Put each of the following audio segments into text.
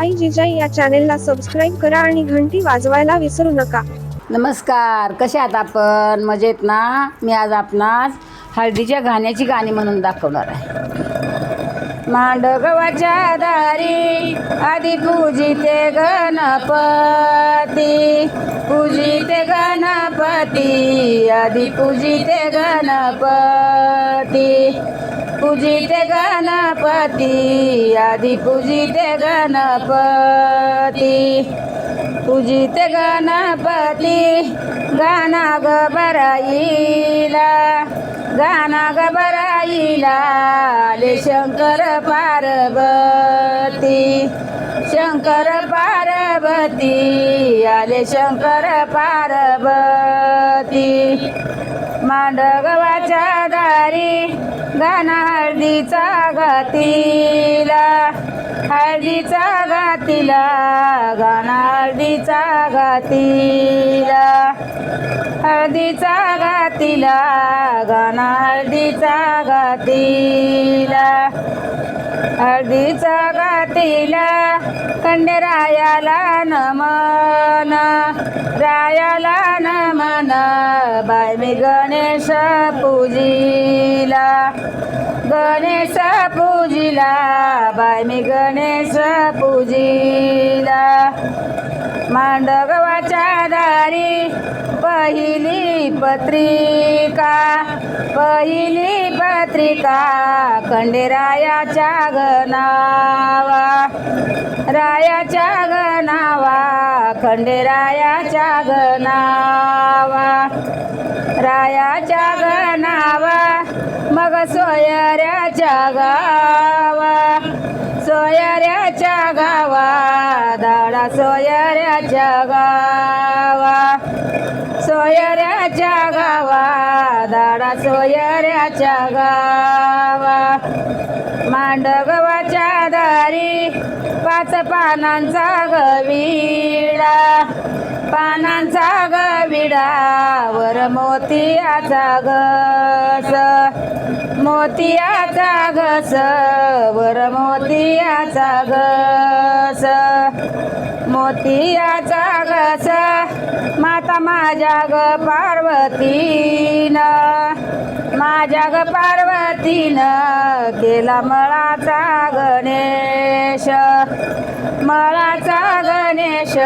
आई जिजाई या चॅनेलला सबस्क्राईब करा आणि घंटी वाजवायला विसरू नका. नमस्कार कसे आहात आपण? मजेत ना? मी आज आपणास हळदीच्या गाण्याची गाणी म्हणून दाखवणार आहे. मांडगवाच्या दारी आधी पूजिते गणपती. पूजिते गणपती आधी पूजिते गणपती. पूजिते गणपती आधी पूजिते गणपती. पूजिते गणपती गाना ग बराईला गाना ग बराईला आले शंकर पार्वती. शंकर पार्वती आले शंकर पार्वती. मांडगवाच्या दारी गाना हळदीचा गातीला हळदीचा गातीला गाना हळदीचा गातीला हळदीचा गातीला गाना हळदीचा गातीला. हळदीचा गातीला खंडेरायाला नमन रायाला नमन बाय मी गणेश पूजिला गणेश पूजिला बाय मी गणेश पूजिला. मांडगवाच्या दारी पहिली पत्रिका पहिली पत्रिका खंडेरायाच्या गनावा रायाच्या गनावा खंडेरायाच्या गनावा रायाच्या गनावा मग सोयऱ्याच्या गावा. सोयऱ्याच्या गावा दाडा सोयऱ्याच्या गावा. सोयऱ्याच्या गावा दाडा सोयऱ्याच्या गावा. मांडगवाच्या दारी पाच पानांचा गविडा. पानांचा गविडा वर मोतियाचा घस. मोतियाचा घस वर मोतियाचा घस. मोतियाचा घस माता माझ्या ग पार्वतीन. माझ्या ग पार्वतीन केला मळाचा गणेश. मळाचा गणेश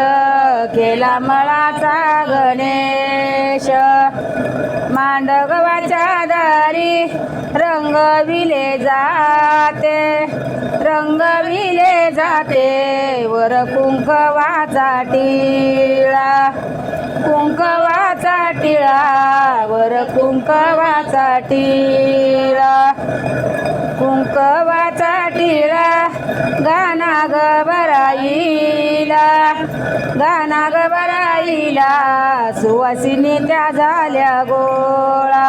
केला मळाचा गणेश. मांडगवाच्या दारी रंगविले जाते रंगविले जाते. वर कुंकवाचा टिळा कुंकवाचा टिळा वर कुंकवाचा टिळा. कुंकवाचा टिळा गाना ग बराईला गाना ग बराईला सुवासिनी त्या झाल्या गोळा.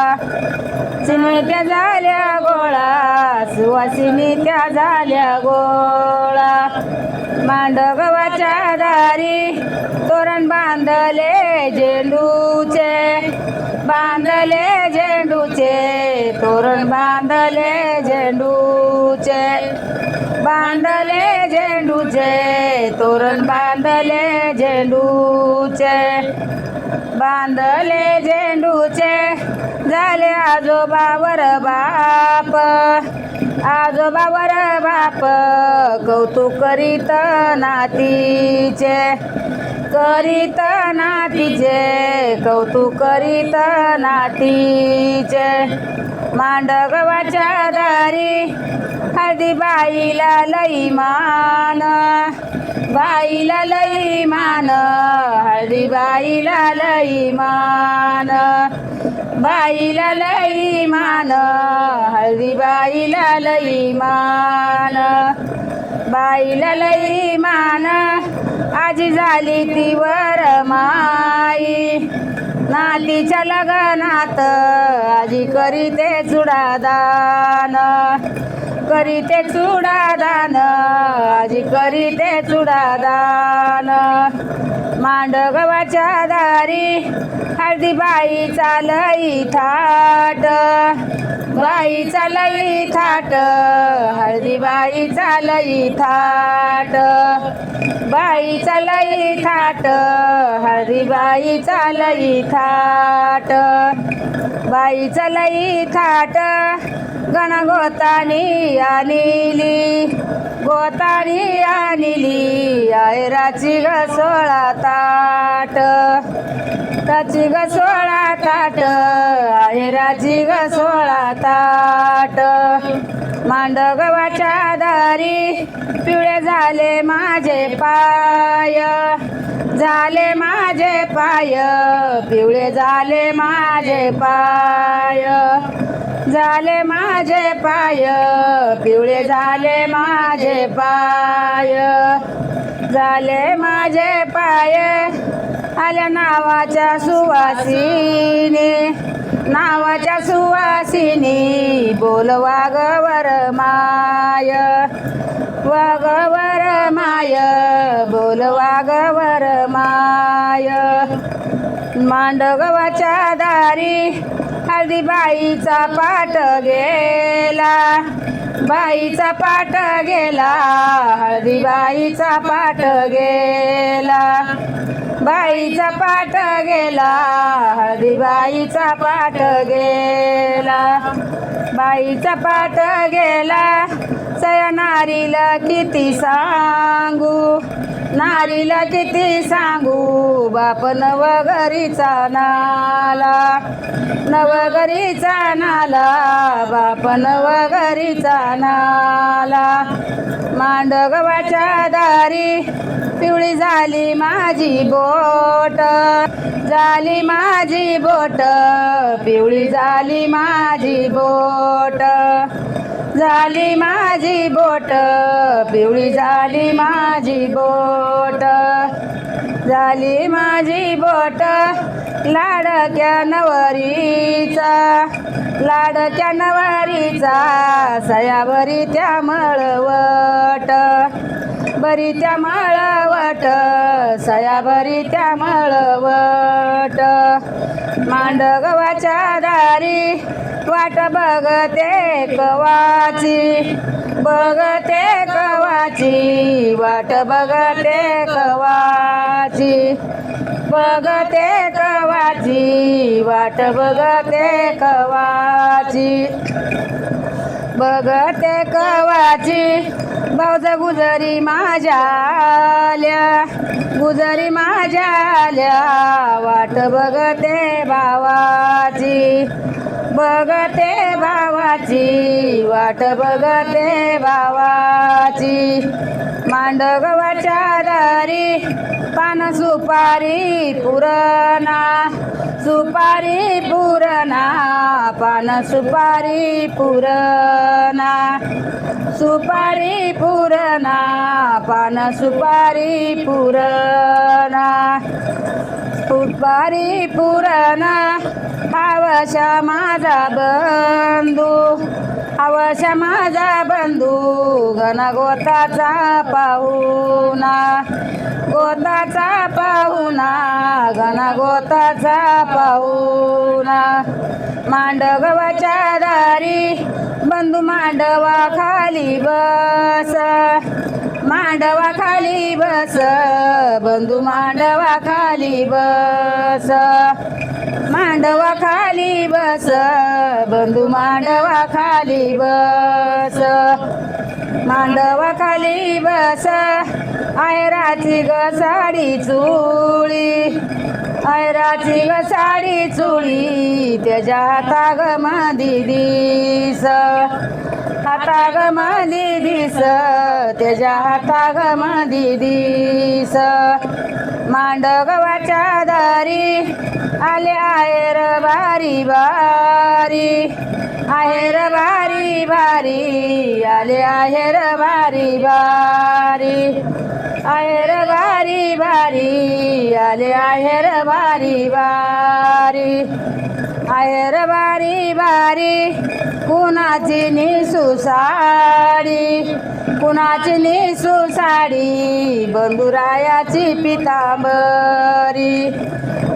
सिने त्या झाल्या गोळा सुवासिनी त्या झाल्या गोळा. मांडगवाच्या दारी तोरण बांधले झेंडूचे बांधले झेंडूचे तोरण बांधले झेंडूचे. बांधले झेंडूचे तोरण बांधले झेंडूचे. बांधले झेंडूचे झाले आजोबावर बाप. आजोबावर बाप कौतुक करीत नातीचे. करीत नातीचे कौतुक करीत नातीचे मांडगवाच्या दारी हळदी बाईला लई मान. बाईला लई मान हळदी बाईला लई मान. बाईला लई मान हळदी बाईला लई मान. बाईला लई मान आजी झाली ती वर माई. नातीच्या लग्नात आजी करीते चुडादान. करीते चुडादान आजी करीते चुडादान. मांडगवाच्या दारी हळदी बाई चालई थाट. बाई चालई थाट हळदी बाई चालई थाट. बाई चालई थाट हळदी बाई चालई थाट. बाई चालई थाट गणगोतानी आनिली गोतानी आणली आयराची ग सोळा ताट. ताची ग सोळा ताट. आहेराची ग सोळा ताट. मांडगवाच्या दारी. पिवळे झाले माझे पाय. झाले माझे पाय. पिवळे झाले माझे पाय. झाले माझे पाय. पिवळे झाले माझे पाय. झाले माझे पाय. आल्या नावाच्या सुवासिनी नावाच्या सुवासिनी बोल वागवर माय वागवर माय बोल वागवर माय. मांडगवाच्या दारी हळदी बाईचा पाट गेला बाईचा पाट गेला हळदी बाईचा पाट गेला. बाईचा पाठ गेला हळदीबाईचा पाठ गेला. बाईचा पाठ गेला सयनारीला किती सांगू? नारीला किती सांगू? बाप नवघरीचा नाला. नवघरीचा नाला बाप नवघरीचा नाला. मांडगवाच्या दारी पिवळी झाली माझी बोट. झाली माझी बोट पिवळी झाली माझी बोट. झाली माझी बोट पिवळी झाली माझी बोट. झाली माझी बोट लाडक्या नवरीचा लाडक्या नवरीचा सयावरी त्या मळवट. बरी त्या मळवट सयावरी त्या मळवट. मांडगवाच्या दारी वाट बघते कवाची बघते कवाची वाट बघते कवाची. बघते कवाची वाट बघते कवाची. बघते कवाची भाऊज गुजरी माझ्याल्या गुजरी माझ्याल्या. वाट बघते भावाची बघते भावाची वाट बघते भावाची. मांडगवाच्या दारी पान सुपारी पुरणा सुपारी पुरणा पान सुपारी पुरणा. सुपारी पुरणा पान सुपारी पुरणा सुपारी पुरणा आवशा माझा बंधू आवशा माझा बंधू घनगोताचा पाहुणा. गोताचा पाहुना घना गोताचा पाहुना मांडगवाच्या दारी बंधू मांडवा खाली बस. मांडवा खाली बस बंधू मांडवा खाली बस. मांडवा खाली बस बंधू मांडवा खाली बस. मांडवा खाली बस आयराची ग साडी चुळी. आयराची ग साडी चुळी. त्याच्या हाता ग मधी दिस. हाता ग मधी दिस. त्याच्या हाता ग मधी दिस. मांडगवाच्या दारी. आले आहेर बारी बारी. आहेर बारी बारी. आले आहेर बारी बारी. आहेर बारी बारी आले आहेर बारी बारी. आहेर बारी बारी कुणाची निसू साडी? कुणाची निसू साडी? बंधुरायाची पितांबरी.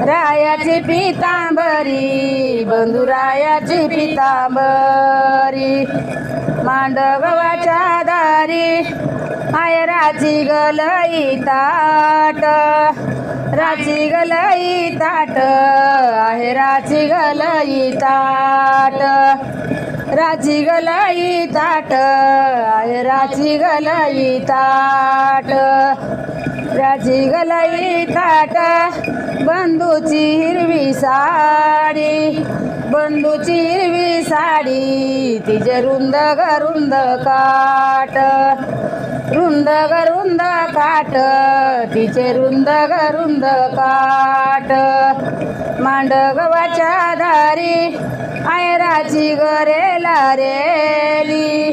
रायाची पितांबरी बंधुरायाची पितांबरी. मांडवाच्या दारी आय राची गलई ताट राची गलई ताट आहे राची गलई ताट राची गलई ताट आहे राची गलई ताट राची गलई ताट बंधूची हिरवी साडी बंधूची हिरवी साडी तिचे रुंद गरुंद काट. रुंद गरुंद काट तिचे रुंद गरुंद काट. मांड गव्हाच्या दारी आयराची गरेला रेली.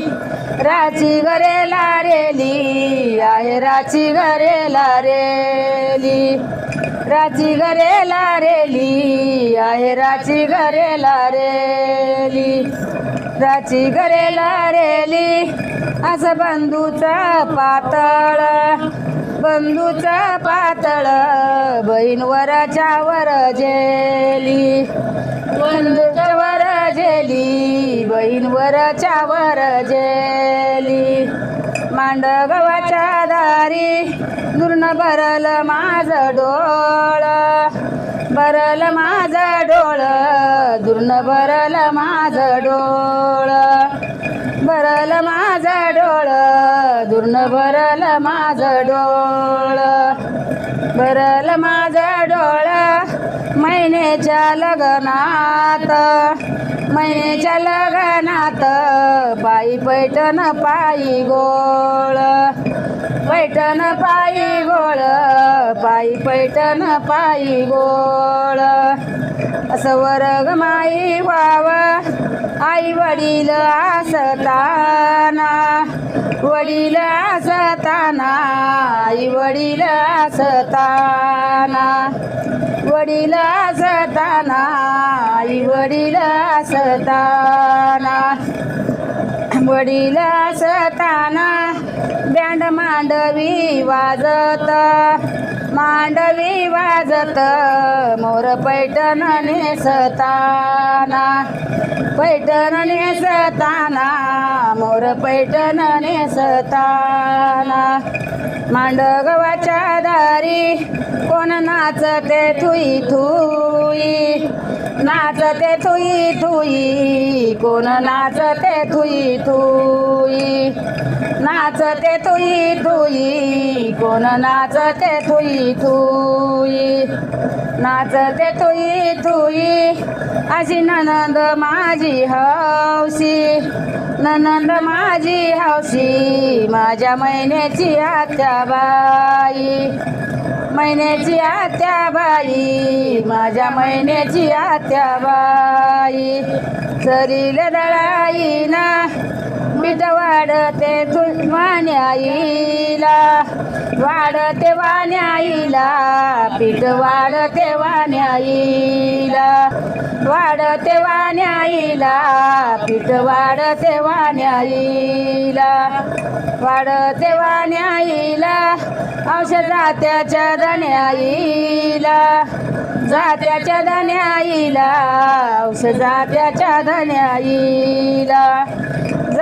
राची गरेला रेली आयराची राची गरेला रेली. राची घरेला रेली आहे राची घरे रेली. राची घरेला रेली असं बंधूचा पातळ. बंधूचा पातळ बहीण वराच्या वर जेली. बंधूच्या वर जेली बहीण वराच्या वर जेली. मांड गवाच्या दारी दुर्न भरल माझ डोळ. भरल माझ डोळ दुर्न भरल माझ डोळ. भरल माझ डोळ दुर्न भरल माझ डोळ. भरल माझ डोळ महिन्याच्या लग्नात. महिन्याच्या लग्नात पायी पैठण पायी गोळ. पैठण पायी गोळ पायी पैठण पायी गोळ. असं वर्ग माई वाव आई वडील असताना. वडील असताना आई वडील असताना. वडील असताना आई वडील असताना. वडील असताना बँड मांडवी वाजत मांडवी वाजत मोर पैठण नेसताना पैठण नेसताना मोर पैठण नेसताना. मांडगवाच्या दारी कोण नाचते थुई थुई? नाचते थुई थुई कोण नाचते थुई थुई? नाचते थुई थुई कोण नाचते थुई थुई? नाचते थुई थुई अशी ननंद माझी हौशी. ननंद माझी हौशी माझ्या महिन्याची आत्या बाई. महिन्याची आत्या बाई माझ्या महिन्याची आत्या बाई. दळाई ना पीठ वाढते वाण्याईला वाढते वाण्याईला पीठ वाढते वाण्याईला वाढते वाण्याईला पीठ वाढते वाण्याईला वाढते वाण्याईला औषधा त्याच्या धन्याईला जात्याच्या धन्याईला औषधा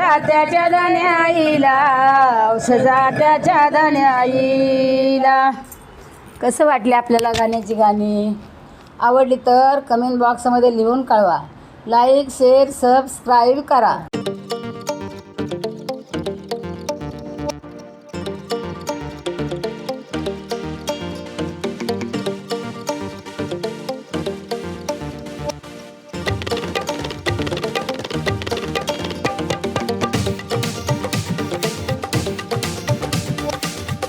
त्याच्या धन्याईला आईला धन्याईला औषधा त्याच्या धन्याईला कसं वाटले आपल्याला गाण्याची गाणी? आवडली तर कमेंट बॉक्समध्ये लिहून कळवा. लाईक शेअर सबस्क्राईब करा.